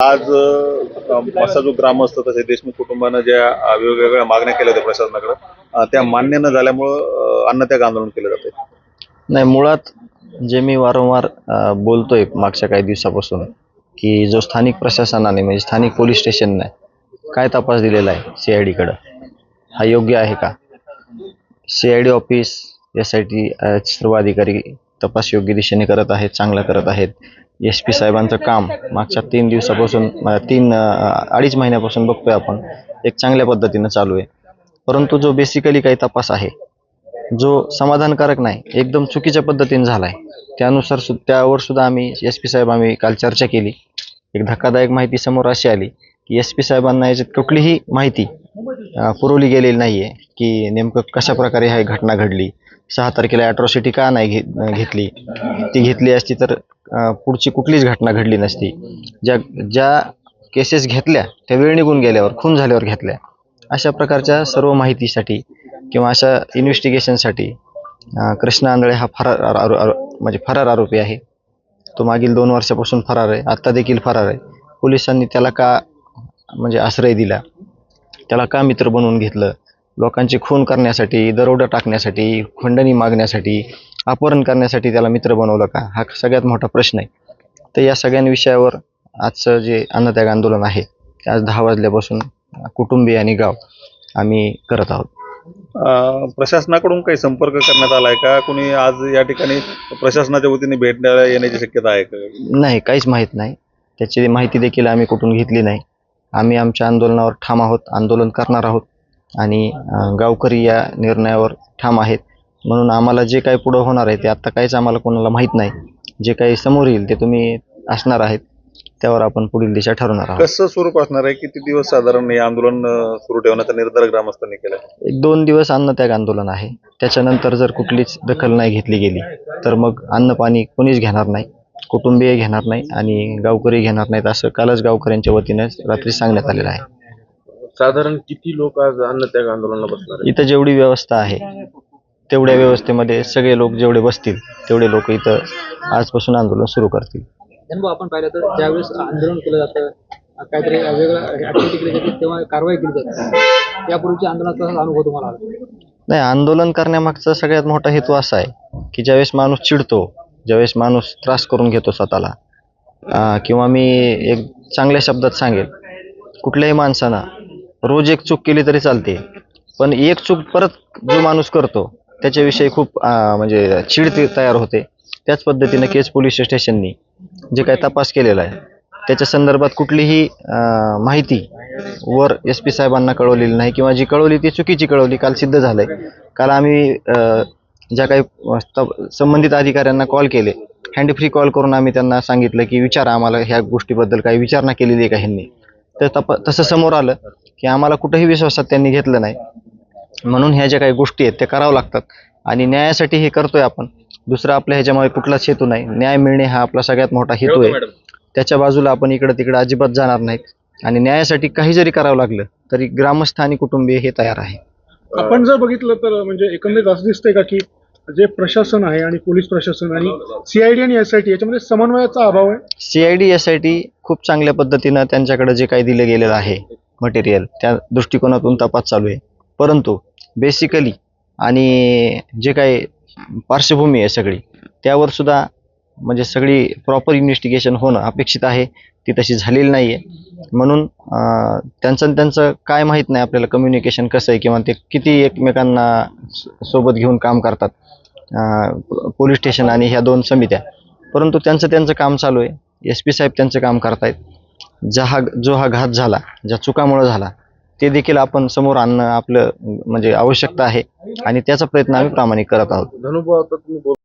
आज असा जो ग्रामस्थ तसे देशमुख कुटुंबानं ज्या वेगवेगळ्या मागण्या केल्या होत्या प्रशासनाकडे त्या मान्य न झाल्यामुळं अन्न त्याग आंदोलन केलं जाते नाही मुळात जे मी वारंवार बोलतोय मागच्या काही दिवसापासून की जो स्थानिक प्रशासनाने म्हणजे स्थानिक पोलीस स्टेशनने काय तपास दिलेला आहे सी आय डीकडं? हा योग्य आहे का? सी आय डी ऑफिस यासाठी सर्व अधिकारी तपास योग्य दिशेने करत आहेत चांगला करत आहेत. एस पी साहेबांचं काम मागच्या तीन दिवसापासून तीन अडीच महिन्यापासून बघतोय आपण. एक चांगल्या पद्धतीनं चालू आहे. परंतु जो बेसिकली काही तपास आहे जो समाधानकारक नाही एकदम चुकीच्या पद्धतीने झाला आहे त्यानुसार सु त्यावर सुद्धा आम्ही एस पी साहेब आम्ही काल चर्चा केली. एक धक्कादायक माहिती समोर अशी आली की एस पी साहेबांना याच्यात कुठलीही माहिती पुरवली गेलेली नाही आहे की नेमकं कशा प्रकारे ही घटना घडली? सहा तारखेला ॲट्रॉसिटी का नाही घे घेतली? ती घेतली असती तर पुढची कुठलीच घटना घडली नसती. ज्या ज्या केसेस घेतल्या त्या वेळ निघून गेल्यावर खून झाल्यावर घेतल्या. अशा प्रकारच्या सर्व माहितीसाठी किंवा अशा इन्व्हेस्टिगेशनसाठी कृष्णा आंधळे हा फरार म्हणजे फरार आरोपी आहे. तो मागील दोन वर्षापासून फरार आहे. आत्ता देखील फरार आहे. पोलिसांनी त्याला का म्हणजे आश्रय दिला? त्याला का मित्र बनवून घेतलं? लोकांचे खून करण्यासाठी दरोडा टाकण्यासाठी खंडणी मागण्यासाठी अपहरण करण्यासाठी त्याला मित्र बनवलं का? हा सगळ्यात मोठा प्रश्न आहे. तर या सगळ्या विषयावर आजचं जे अन्नत्याग आंदोलन आहे ते आज दहा वाजल्यापासून कुटुंबीय आणि गाव आम्ही करत आहोत. प्रशासनाकडून काही संपर्क करण्यात आलाय का? कोणी आज या ठिकाणी प्रशासनाच्या वतीने भेटण्याला येण्याची शक्यता आहे का? नाही काहीच माहीत नाही. त्याची माहिती देखील आम्ही कुठून घेतली नाही. आम्ही आमच्या आंदोलनावर ठाम आहोत आंदोलन करणार आहोत आणि गावकरी या निर्णयावर ठाम आहेत. म्हणून आम्हाला जे काही पुढं होणार आहे ते आत्ता काहीच आम्हाला कोणाला माहीत नाही. जे काही समोर येईल ते तुम्ही असणार आहेत त्यावर आपण पुढील दिशा ठरवणार आहोत. कसं स्वरूप असणार आहे? किती दिवस साधारण हे आंदोलन सुरू ठेवण्याचा निर्धार ग्रामस्थांनी केला? एक दोन दिवस अन्नत्याग आंदोलन आहे. त्याच्यानंतर जर कुठलीच दखल नाही घेतली गेली तर मग अन्न पाणी कोणीच घेणार नाही. कुटुंबीय घेणार नाही आणि गावकरी घेणार नाहीत असं कालच गावकऱ्यांच्या वतीने रात्री सांगण्यात आलेलं आहे. साधारण किती लोक आज अन्नत्याग आंदोलनाला बसणार आहेत? इथं जेवढी व्यवस्था आहे तेवढ्या व्यवस्थेमध्ये सगळे लोक जेवढे बसतील तेवढे लोक इथं आजपासून आंदोलन सुरू करतील. अनुभव आपण पाहिलं तर ज्यावेळेस आंदोलन केलं जातं. काहीतरी वेगळं ऍक्टिव्हिटी केली जाते तेव्हा कारवाई केली जाते. यापूर्वीच्या आंदोलनाचा अनुभव तुम्हाला आला? नाही आंदोलन करण्यामागचा सगळ्यात मोठा हेतू असा आहे की ज्यावेळेस माणूस चिडतो ज्यावेळेस माणूस त्रास करून घेतो स्वतःला किंवा मी एक चांगल्या शब्दात सांगेल कुठल्याही माणसानं रोज एक चूक केली तरी चालते पण एक चूक परत जो माणूस करतो त्याच्याविषयी खूप म्हणजे चिड तयार होते. त्याच पद्धतीनं केस पोलीस स्टेशननी जे काही तपास केलेला आहे त्याच्या संदर्भात कुठलीही माहिती वर एस पी साहेबांना कळवलेली नाही किंवा जी कळवली ती चुकीची कळवली काल सिद्ध झालं आहे काल आम्ही ज्या काही संबंधित अधिकाऱ्यांना कॉल केले हँड फ्री कॉल करून आम्ही त्यांना सांगितलं की विचारा आम्हाला ह्या गोष्टीबद्दल काही विचारणा केलेली आहे का ह्यांनी. तर तप तसं समोर आलं की आम्हाला कुठंही विश्वासात त्यांनी घेतलं नाही. म्हणून ह्या ज्या काही गोष्टी आहेत त्या कराव्या लागतात. आणि न्यायासाठी हे करतोय आपण. दुसरा आपल्या ह्याच्यामध्ये कुठलाच हेतू नाही. न्याय मिळणे हा आपला सगळ्यात मोठा हेतू आहे. त्याच्या बाजूला आपण इकडं तिकडं अजिबात जाणार नाहीत. आणि न्यायासाठी काही जरी करावं लागलं तरी ग्रामस्थ आणि कुटुंबीय हे तयार आहे. आपण जर बघितलं तर म्हणजे एकंदरीत असं दिसतंय का की जे प्रशासन आहे आणि पोलीस प्रशासन आणि सीआयडी आणि एसआयटी याच्यामध्ये समन्वयाचा अभाव आहे? C I D S I T खूप चांगल्या पद्धतीनं त्यांच्याकडे जे काही दिलं गेलेलं आहे मटेरियल त्या दृष्टिकोनातून तपास चालू आहे. परंतु बेसिकली आणि जे काही पार्श्वभूमी आहे सगळी त्यावर सुद्धा म्हणजे सगळी प्रॉपर इन्व्हेस्टिगेशन होणं अपेक्षित आहे. ती तशी झालेली नाही आहे म्हणून त्यांचं त्यांचं काय माहीत नाही आपल्याला कम्युनिकेशन कसं आहे किंवा ते किती एकमेकांना सोबत घेऊन काम करतात. पोलीस स्टेशन आणि ह्या दोन समित्या. परंतु त्यांचं त्यांचं काम चालू आहे. एस पी साहेब त्यांचं काम करतायत. ज्या हा जो हा घात झाला ज्या चुकामुळं झाला ते देखील आपण समोर आणणं आपलं म्हणजे आवश्यकता आहे. आणि त्याचा प्रयत्न आम्ही प्रामाणिक करत आहोत.